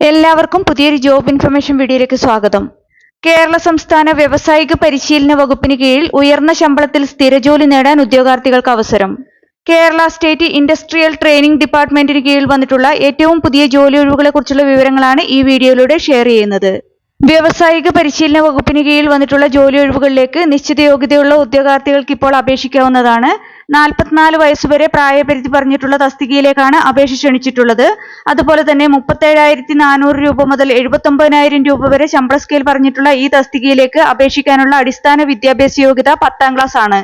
എല്ലാവർക്കും പുതിയൊരു job information വീഡിയോയിലേക്ക് സ്വാഗതം. കേരള സംസ്ഥാന വ്യവസായിക പരിശീലന വകുപ്പിന് കീഴിൽ ഉയർന്ന ശമ്പളത്തിൽ സ്ഥിരജോലി നേടാൻ ഉദ്യോഗാർത്ഥികൾക്ക് അവസരം. കേരള സ്റ്റേറ്റ് ഇൻഡസ്ട്രിയൽ ട്രെയിനിംഗ് ഡിപ്പാർട്ട്മെന്റിന് കീഴിൽ വന്നിട്ടുള്ള ഏറ്റവും പുതിയ ജോലി ഒഴിവുകളെ കുറിച്ചുള്ള വിവരങ്ങളാണ് ഈ വീഡിയോയിലൂടെ ഷെയർ ചെയ്യുന്നത്. വ്യവസായിക പരിശീലന വകുപ്പിന് കീഴിൽ വന്നിട്ടുള്ള ജോലി ഒഴിവുകളിലേക്ക് നിശ്ചിത യോഗ്യതയുള്ള ഉദ്യോഗാർത്ഥികൾക്ക് ഇപ്പോൾ അപേക്ഷിക്കാവുന്നതാണ് നാൽപ്പത്തിനാല് വയസ്സുവരെ പ്രായപരിധി പറഞ്ഞിട്ടുള്ള തസ്തികയിലേക്കാണ് അപേക്ഷ ക്ഷണിച്ചിട്ടുള്ളത്. അതുപോലെ തന്നെ മുപ്പത്തേഴായിരത്തി നാനൂറ് രൂപ മുതൽ എഴുപത്തൊമ്പതിനായിരം രൂപ വരെ ശമ്പള സ്കെയിൽ പറഞ്ഞിട്ടുള്ള ഈ തസ്തികയിലേക്ക് അപേക്ഷിക്കാനുള്ള അടിസ്ഥാന വിദ്യാഭ്യാസ യോഗ്യത പത്താം ക്ലാസ് ആണ്.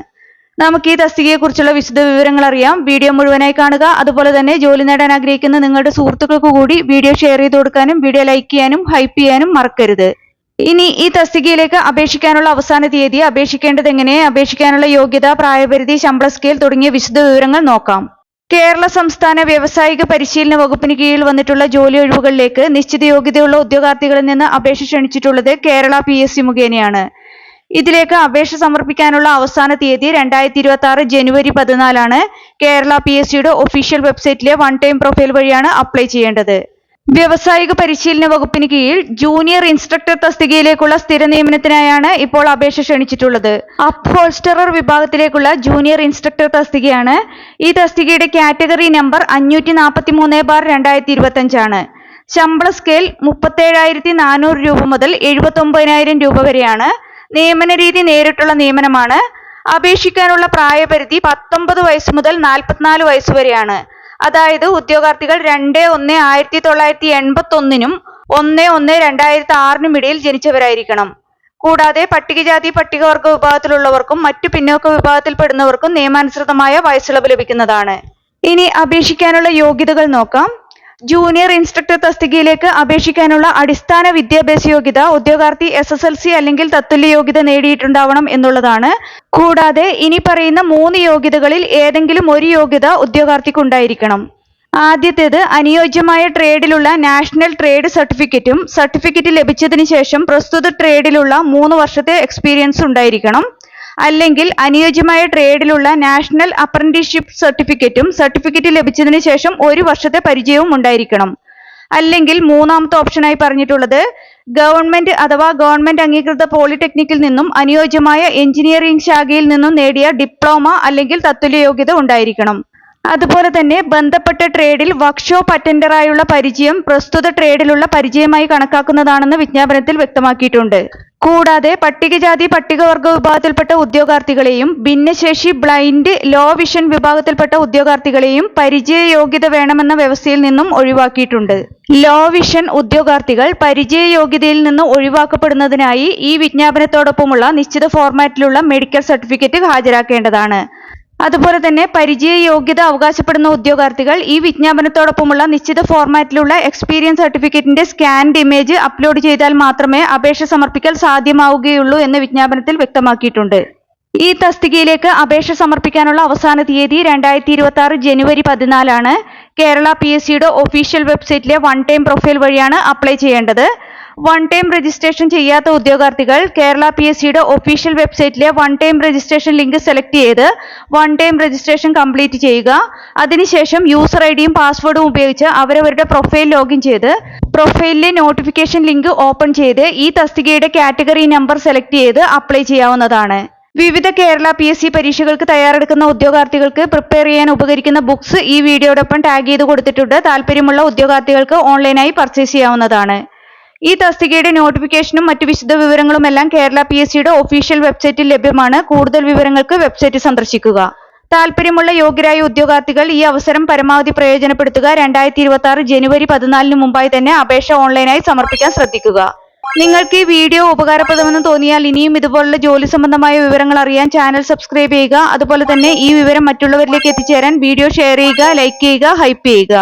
നമുക്ക് ഈ തസ്തികയെക്കുറിച്ചുള്ള വിശദ വിവരങ്ങൾ അറിയാം. വീഡിയോ മുഴുവനായി കാണുക. അതുപോലെ തന്നെ ജോലി നേടാൻ ആഗ്രഹിക്കുന്ന നിങ്ങളുടെ സുഹൃത്തുക്കൾക്ക് കൂടി വീഡിയോ ഷെയർ ചെയ്ത് കൊടുക്കാനും വീഡിയോ ലൈക്ക് ചെയ്യാനും ഹൈപ്പ് ചെയ്യാനും മറക്കരുത്. ഇനി ഈ തസ്തികയിലേക്ക് അപേക്ഷിക്കാനുള്ള അവസാന തീയതി അപേക്ഷിക്കേണ്ടത് എങ്ങനെ അപേക്ഷിക്കാനുള്ള യോഗ്യത പ്രായപരിധി ശമ്പള സ്കെയിൽ തുടങ്ങിയ വിശദ വിവരങ്ങൾ നോക്കാം. കേരള സംസ്ഥാന വ്യാവസായിക പരിശീലന വകുപ്പിന് കീഴിൽ വന്നിട്ടുള്ള ജോലി ഒഴിവുകളിലേക്ക് നിശ്ചിത യോഗ്യതയുള്ള ഉദ്യോഗാർത്ഥികളിൽ നിന്ന് അപേക്ഷ ക്ഷണിച്ചിട്ടുള്ളത് കേരള പി എസ് സി മുഖേനയാണ്. ഇതിലേക്ക് അപേക്ഷ സമർപ്പിക്കാനുള്ള അവസാന തീയതി രണ്ടായിരത്തി ഇരുപത്തി ആറ് ജനുവരി പതിനാലാണ്. കേരള പി എസ് സിയുടെ ഒഫീഷ്യൽ വെബ്സൈറ്റിലെ വൺ ടൈം പ്രൊഫൈൽ വഴിയാണ് അപ്ലൈ ചെയ്യേണ്ടത്. വ്യവസായിക പരിശീലന വകുപ്പിന് കീഴിൽ ജൂനിയർ ഇൻസ്ട്രക്ടർ തസ്തികയിലേക്കുള്ള സ്ഥിര നിയമനത്തിനായാണ് ഇപ്പോൾ അപേക്ഷ ക്ഷണിച്ചിട്ടുള്ളത്. അപ്ഹോൾസ്റ്ററർ വിഭാഗത്തിലേക്കുള്ള ജൂനിയർ ഇൻസ്ട്രക്ടർ തസ്തികയാണ്. ഈ തസ്തികയുടെ കാറ്റഗറി നമ്പർ അഞ്ഞൂറ്റി നാൽപ്പത്തി മൂന്ന് ബാർ രണ്ടായിരത്തി ഇരുപത്തഞ്ചാണ് ശമ്പള സ്കെയിൽ മുപ്പത്തേഴായിരത്തി നാനൂറ് രൂപ മുതൽ എഴുപത്തൊമ്പതിനായിരം രൂപ വരെയാണ്. നിയമന രീതി നേരിട്ടുള്ള നിയമനമാണ്. അപേക്ഷിക്കാനുള്ള പ്രായപരിധി പത്തൊമ്പത് വയസ്സ് മുതൽ നാൽപ്പത്തിനാല് വയസ്സ് വരെയാണ്. അതായത് ഉദ്യോഗാർത്ഥികൾ രണ്ട് ഒന്ന് ആയിരത്തി തൊള്ളായിരത്തി എൺപത്തി ഒന്നിനും ഒന്ന് ഒന്ന് രണ്ടായിരത്തി ആറിനും ഇടയിൽ ജനിച്ചവരായിരിക്കണം. കൂടാതെ പട്ടികജാതി പട്ടികവർഗ വിഭാഗത്തിലുള്ളവർക്കും മറ്റു പിന്നോക്ക വിഭാഗത്തിൽപ്പെടുന്നവർക്കും നിയമാനുസൃതമായ വയസ്സിളവ് ലഭിക്കുന്നതാണ്. ഇനി അപേക്ഷിക്കാനുള്ള യോഗ്യതകൾ നോക്കാം. ജൂനിയർ ഇൻസ്ട്രക്ടർ തസ്തികയിലേക്ക് അപേക്ഷിക്കാനുള്ള അടിസ്ഥാന വിദ്യാഭ്യാസ യോഗ്യത ഉദ്യോഗാർത്ഥി എസ് എസ് എൽ സി അല്ലെങ്കിൽ തത്തുല്യ യോഗ്യത നേടിയിട്ടുണ്ടാവണം എന്നുള്ളതാണ്. കൂടാതെ ഇനി പറയുന്ന മൂന്ന് യോഗ്യതകളിൽ ഏതെങ്കിലും ഒരു യോഗ്യത ഉദ്യോഗാർത്ഥിക്കുണ്ടായിരിക്കണം. ആദ്യത്തേത് അനുയോജ്യമായ ട്രേഡിലുള്ള നാഷണൽ ട്രേഡ് സർട്ടിഫിക്കറ്റും സർട്ടിഫിക്കറ്റ് ലഭിച്ചതിന് ശേഷം പ്രസ്തുത ട്രേഡിലുള്ള മൂന്ന് വർഷത്തെ എക്സ്പീരിയൻസ് ഉണ്ടായിരിക്കണം. അല്ലെങ്കിൽ അനുയോജ്യമായ ട്രേഡിലുള്ള നാഷണൽ അപ്രന്റീസ്ഷിപ്പ് സർട്ടിഫിക്കറ്റും സർട്ടിഫിക്കറ്റ് ലഭിച്ചതിന് ശേഷം ഒരു വർഷത്തെ പരിചയവും ഉണ്ടായിരിക്കണം. അല്ലെങ്കിൽ മൂന്നാമത്തെ ഓപ്ഷനായി പറഞ്ഞിട്ടുള്ളത് ഗവൺമെന്റ് അഥവാ ഗവൺമെന്റ് അംഗീകൃത പോളിടെക്നിക്കിൽ നിന്നും അനുയോജ്യമായ എഞ്ചിനീയറിംഗ് ശാഖയിൽ നിന്നും നേടിയ ഡിപ്ലോമ അല്ലെങ്കിൽ തത്തുല്യ യോഗ്യത ഉണ്ടായിരിക്കണം. അതുപോലെ തന്നെ ബന്ധപ്പെട്ട ട്രേഡിൽ വർക്ക്ഷോപ്പ് അറ്റൻഡറായുള്ള പരിചയം പ്രസ്തുത ട്രേഡിലുള്ള പരിചയമായി കണക്കാക്കുന്നതാണെന്ന് വിജ്ഞാപനത്തിൽ വ്യക്തമാക്കിയിട്ടുണ്ട്. കൂടാതെ പട്ടികജാതി പട്ടികവർഗ വിഭാഗത്തിൽപ്പെട്ട ഉദ്യോഗാർത്ഥികളെയും ഭിന്നശേഷി ബ്ലൈൻഡ് ലോ വിഷൻ വിഭാഗത്തിൽപ്പെട്ട ഉദ്യോഗാർത്ഥികളെയും പരിചയ യോഗ്യത വേണമെന്ന വ്യവസ്ഥയിൽ നിന്നും ഒഴിവാക്കിയിട്ടുണ്ട്. ലോ വിഷൻ ഉദ്യോഗാർത്ഥികൾ പരിചയ യോഗ്യതയിൽ നിന്ന് ഒഴിവാക്കപ്പെടുന്നതിനായി ഈ വിജ്ഞാപനത്തോടൊപ്പമുള്ള നിശ്ചിത ഫോർമാറ്റിലുള്ള മെഡിക്കൽ സർട്ടിഫിക്കറ്റ് ഹാജരാക്കേണ്ടതാണ്. അതുപോലെ തന്നെ പരിചയ യോഗ്യത അവകാശപ്പെടുന്ന ഉദ്യോഗാർത്ഥികൾ ഈ വിജ്ഞാപനത്തോടൊപ്പമുള്ള നിശ്ചിത ഫോർമാറ്റിലുള്ള എക്സ്പീരിയൻസ് സർട്ടിഫിക്കറ്റിന്റെ സ്കാൻഡ് ഇമേജ് അപ്ലോഡ് ചെയ്താൽ മാത്രമേ അപേക്ഷ സമർപ്പിക്കൽ സാധ്യമാവുകയുള്ളൂ എന്ന് വിജ്ഞാപനത്തിൽ വ്യക്തമാക്കിയിട്ടുണ്ട്. ഈ തസ്തികയിലേക്ക് അപേക്ഷ സമർപ്പിക്കാനുള്ള അവസാന തീയതി രണ്ടായിരത്തി ഇരുപത്തി ആറ് ജനുവരി പതിനാലാണ്. കേരള പി എസ് സിയുടെ ഒഫീഷ്യൽ വെബ്സൈറ്റിലെ വൺ ടൈം പ്രൊഫൈൽ വഴിയാണ് അപ്ലൈ ചെയ്യേണ്ടത്. വൺ ടൈം രജിസ്ട്രേഷൻ ചെയ്യാത്ത ഉദ്യോഗാർത്ഥികൾ കേരള പി എസ് സിയുടെ official വെബ്സൈറ്റിലെ one time registration link select ചെയ്ത് വൺ ടൈം രജിസ്ട്രേഷൻ കംപ്ലീറ്റ് ചെയ്യുക. അതിനുശേഷം യൂസർ ഐ ഡിയും പാസ്വേഡും ഉപയോഗിച്ച് അവരവരുടെ പ്രൊഫൈൽ ലോഗിൻ ചെയ്ത് പ്രൊഫൈലിലെ നോട്ടിഫിക്കേഷൻ ലിങ്ക് ഓപ്പൺ ചെയ്ത് ഈ തസ്തികയുടെ കാറ്റഗറി നമ്പർ സെലക്ട് ചെയ്ത് അപ്ലൈ ചെയ്യാവുന്നതാണ്. വിവിധ കേരള പി എസ് സി പരീക്ഷകൾക്ക് തയ്യാറെടുക്കുന്ന ഉദ്യോഗാർത്ഥികൾക്ക് പ്രിപ്പയർ ചെയ്യാൻ ഉപകരിക്കുന്ന ബുക്സ് ഈ വീഡിയോടൊപ്പം ടാഗ് ചെയ്ത് കൊടുത്തിട്ടുണ്ട്. താല്പര്യമുള്ള ഉദ്യോഗാർത്ഥികൾക്ക് ഓൺലൈനായി പർച്ചേസ് ചെയ്യാവുന്നതാണ്. ഈ തസ്തികയുടെ നോട്ടിഫിക്കേഷനും മറ്റു വിശദ വിവരങ്ങളും എല്ലാം കേരള പി എസ് സിയുടെ ഒഫീഷ്യൽ വെബ്സൈറ്റിൽ ലഭ്യമാണ്. കൂടുതൽ വിവരങ്ങൾക്ക് വെബ്സൈറ്റ് സന്ദർശിക്കുക. താല്പര്യമുള്ള യോഗ്യരായ ഉദ്യോഗാർത്ഥികൾ ഈ അവസരം പരമാവധി പ്രയോജനപ്പെടുത്തുക. രണ്ടായിരത്തി ഇരുപത്തി ആറ് ജനുവരി പതിനാലിന് മുമ്പായി തന്നെ അപേക്ഷ ഓൺലൈനായി സമർപ്പിക്കാൻ ശ്രദ്ധിക്കുക. നിങ്ങൾക്ക് ഈ വീഡിയോ ഉപകാരപ്രദമെന്ന് തോന്നിയാൽ ഇനിയും ഇതുപോലുള്ള ജോലി സംബന്ധമായ വിവരങ്ങൾ അറിയാൻ ചാനൽ സബ്സ്ക്രൈബ് ചെയ്യുക. അതുപോലെ തന്നെ ഈ വിവരം മറ്റുള്ളവരിലേക്ക് എത്തിച്ചേരാൻ വീഡിയോ ഷെയർ ചെയ്യുക ലൈക്ക് ചെയ്യുക ഹൈപ്പ് ചെയ്യുക.